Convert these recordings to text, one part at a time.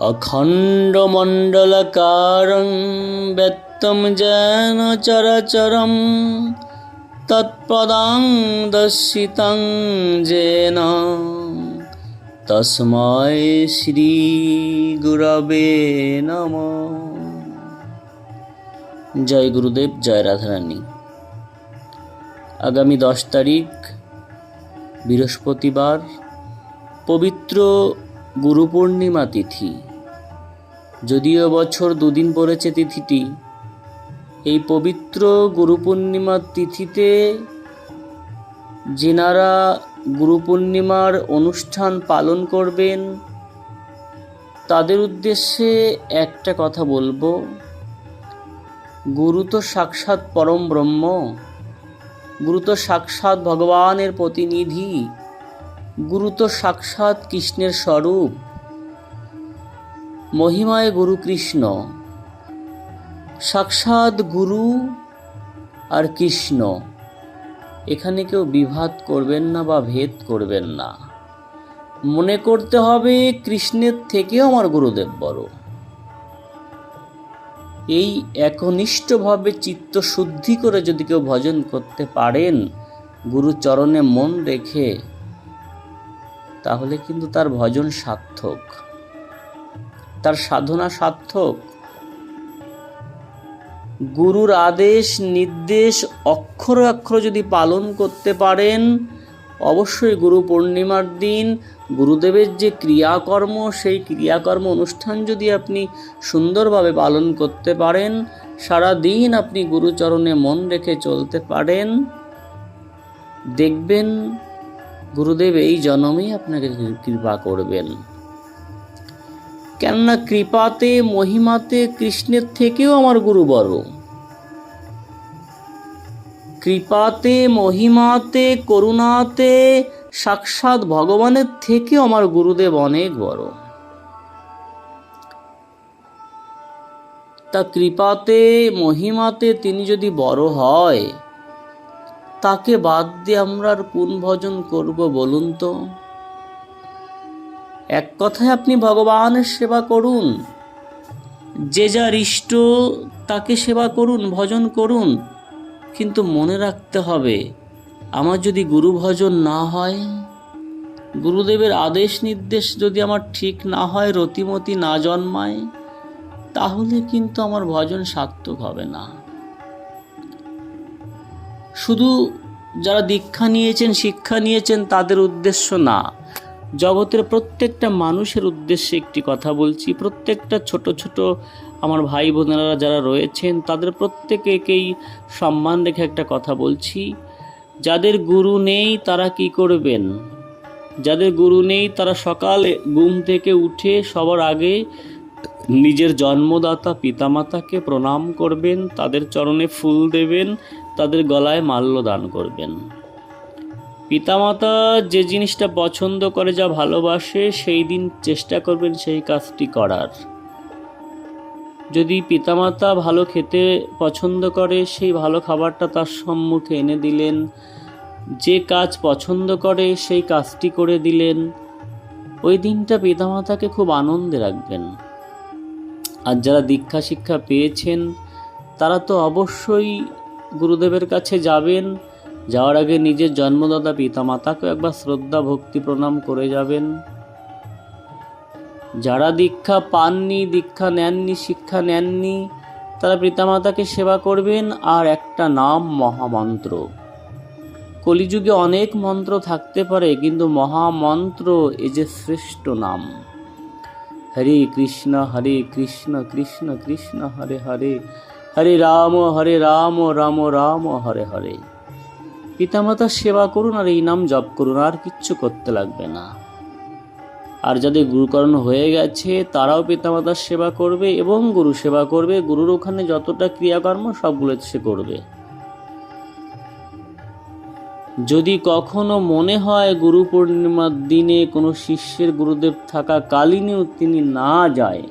অখণ্ডমণ্ডলকারং ব্যক্তম যেন চরচরম তৎপদাং দর্শিতং যেন তস্ময় শ্রী গুরবে নম জয় গুরুদেব জয় রাধারানী আগামী দশ তারিখ, বৃহস্পতিবার, পবিত্র গুরু পূর্ণিমা তিথি। যদিও বছর দুদিন পড়েছে তিথিটি, এই পবিত্র গুরু পূর্ণিমার তিথিতে যেনারা গুরু পূর্ণিমার অনুষ্ঠান পালন করবেন। তাদের উদ্দেশ্যে একটা কথা বলব। গুরু তো সাক্ষাৎ পরম ব্রহ্ম। গুরু তো সাক্ষাৎ ভগবানের প্রতিনিধি। গুরু তো সাক্ষাৎ কৃষ্ণের স্বরূপ। মহিমায় গুরু কৃষ্ণ। সাক্ষাৎ গুরু আর কৃষ্ণ। এখানে কেউ বিভাদ করবেন না বা ভেদ করবেন না। মনে করতে হবে কৃষ্ণের থেকেও আমার গুরুদেব বড়। এই একনিষ্ঠভাবে চিত্ত শুদ্ধি করে যদি কেউ ভজন করতে পারেন, গুরু চরণে মন রেখে, তাহলে কিন্তু তার ভজন সার্থক। তার সাধনা সার্থক। গুরুর আদেশ, নির্দেশ, অক্ষর অক্ষর যদি পালন করতে পারেন, অবশ্যই গুরু পূর্ণিমার দিন, গুরুদেবের যে ক্রিয়াকর্ম, সেই ক্রিয়াকর্ম অনুষ্ঠান যদি আপনি সুন্দরভাবে পালন করতে পারেন সারা দিন আপনি গুরুচরণে মন রেখে চলতে পারেন। দেখবেন, গুরুদেব এই জন্মেই আপনাকে কৃপা করবেন। কেননা কৃপাতে, মহিমাতে, কৃষ্ণের থেকেও আমার গুরু বড়। কৃপাতে, মহিমাতে, করুণাতে, সাক্ষাৎ ভগবানের থেকেও আমার গুরুদেব অনেক বড়। তা কৃপাতে, মহিমাতে তিনি যদি বড় হয়, তাকে বাদ দিয়ে আমরা আর কোন ভজন করব বলুন তো? এক কথায় আপনি ভগবানের সেবা করুন। যে যার ইষ্ট, তাকে সেবা করুন, ভজন করুন। কিন্তু মনে রাখতে হবে, আমার যদি গুরু ভজন না হয়, গুরুদেবের আদেশ নির্দেশ যদি আমার ঠিক না হয়, রতিমতি না জন্মায়, তাহলে কিন্তু আমার ভজন সার্থক হবে না। শুধু যারা দীক্ষা নিয়েছেন, শিক্ষা নিয়েছেন, তাদের উদ্দেশ্য না। জগতের প্রত্যেকটা মানুষের উদ্দেশ্যে একটি কথা বলছি। প্রত্যেকটা ছোট ছোট আমার ভাই বোনেরা যারা রয়েছেন, তাদের প্রত্যেকেকেই সম্মান রেখে একটা কথা বলছি। যাদের গুরু নেই, তারা কি করবেন? যাদের গুরু নেই, তারা সকালে ঘুম থেকে উঠে সবার আগে নিজের জন্মদাতা পিতামাতাকে প্রণাম করবেন, তাদের চরণে ফুল দেবেন, তাদের গলায় মাল্য দান করবেন। পিতামাতা যে জিনিসটা পছন্দ করে, যা ভালোবাসে, সেই দিন চেষ্টা করবেন সেই কাজটি করার। যদি পিতামাতা ভালো খেতে পছন্দ করে, সেই ভালো খাবারটা তার সম্মুখে এনে দিলেন। যে কাজ পছন্দ করে, সেই কাজটি করে দিলেন। ওই দিনটা পিতামাতাকে খুব আনন্দে রাখবেন। আর যারা দীক্ষা শিক্ষা পেয়েছেন, তারা তো অবশ্যই গুরুদেবের কাছে যাবেন। যাওয়ার আগে নিজের জন্মদাতা পিতামাতাকে একবার শ্রদ্ধা ভক্তি প্রণাম করে যাবেন। যারা দীক্ষা পাননি, দীক্ষা নেননি, শিক্ষা নেননি, তারা পিতামাতাকে সেবা করবেন আর একটা নাম মহামন্ত্র। কলিযুগে অনেক মন্ত্র থাকতে পারে, কিন্তু মহামন্ত্র এ যে শ্রেষ্ঠ নাম। হরে কৃষ্ণ হরে কৃষ্ণ কৃষ্ণ কৃষ্ণ, হরে হরে। হরে রাম হরে রাম রাম রাম, হরে হরে। পিতামাতার সেবা করুন আর এই নাম জপ করুন, আর কিচ্ছু করতে লাগবে না। আর যাদের গুরুকরণ হয়ে গেছে, তারাও পিতামাতার সেবা করবে এবং গুরু সেবা করবে। গুরুর ওখানে যতটা ক্রিয়াকর্ম, সবগুলো সে করবে। যদি কখনো মনে হয় গুরু পূর্ণিমার দিনে কোনো শিষ্যের গুরুদেব থাকা কালীনও তিনি না যায়,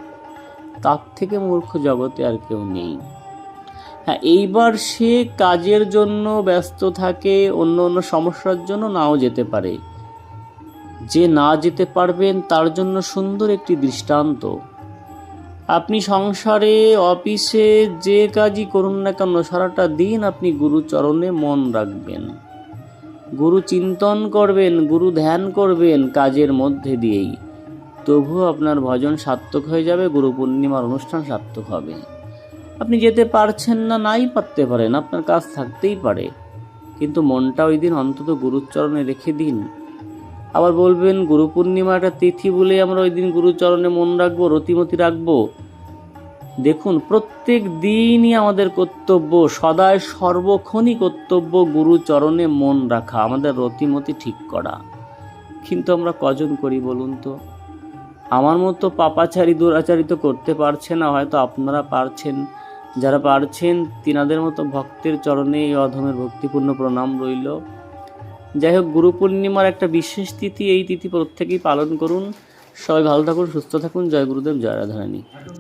তার থেকে মূর্খ জগতে আর কেউ নেই। হ্যাঁ এইবার সে কাজের জন্য ব্যস্ত থাকে, অন্য অন্য সমস্যার জন্য নাও যেতে পারে। যে না যেতে পারবেন, তার জন্য সুন্দর একটি দৃষ্টান্ত। আপনি সংসারে, অফিসে যে কাজই করুন না কেন, সারাটা দিন আপনি গুরু চরণে মন রাখবেন। গুরু চিন্তন করবেন, গুরু ধ্যান করবেন কাজের মধ্যে দিয়েই। তবুও আপনার ভজন সার্থক হয়ে যাবে, গুরু পূর্ণিমার অনুষ্ঠান সার্থক হবে। আপনি যেতে পারছেন না, নাই পারতে পারেন, আপনার কাজ থাকতেই পারে। কিন্তু মনটা ওই দিন অন্তত গুরুচরণে রেখে দিন। আবার বলবেন গুরু পূর্ণিমা একটা তিথি বলে আমরা ওই দিন গুরুচরণে মন রাখব, রতিমতি রাখব। দেখুন, প্রত্যেক দিনই আমাদের কর্তব্য, সদায় সর্বক্ষণই কর্তব্য গুরুচরণে মন রাখা, আমাদের রতিমতি ঠিক করা। কিন্তু আমরা কজন করি বলুন তো? আমার মতো পাপাচারী, দুরাচারী তো করতে পারছে না, হয়তো আপনারা পারছেন। যারা পারছেন, তিনাদের মতো ভক্তের চরণে এই অধমের ভক্তিপূর্ণ প্রণাম রইল। যাই হোক, গুরু পূর্ণিমার একটা বিশেষ তিথি, এই তিথি প্রত্যেকেই পালন করুন। সবাই ভালো থাকুন, সুস্থ থাকুন। জয় গুরুদেব, জয় রাধারানী।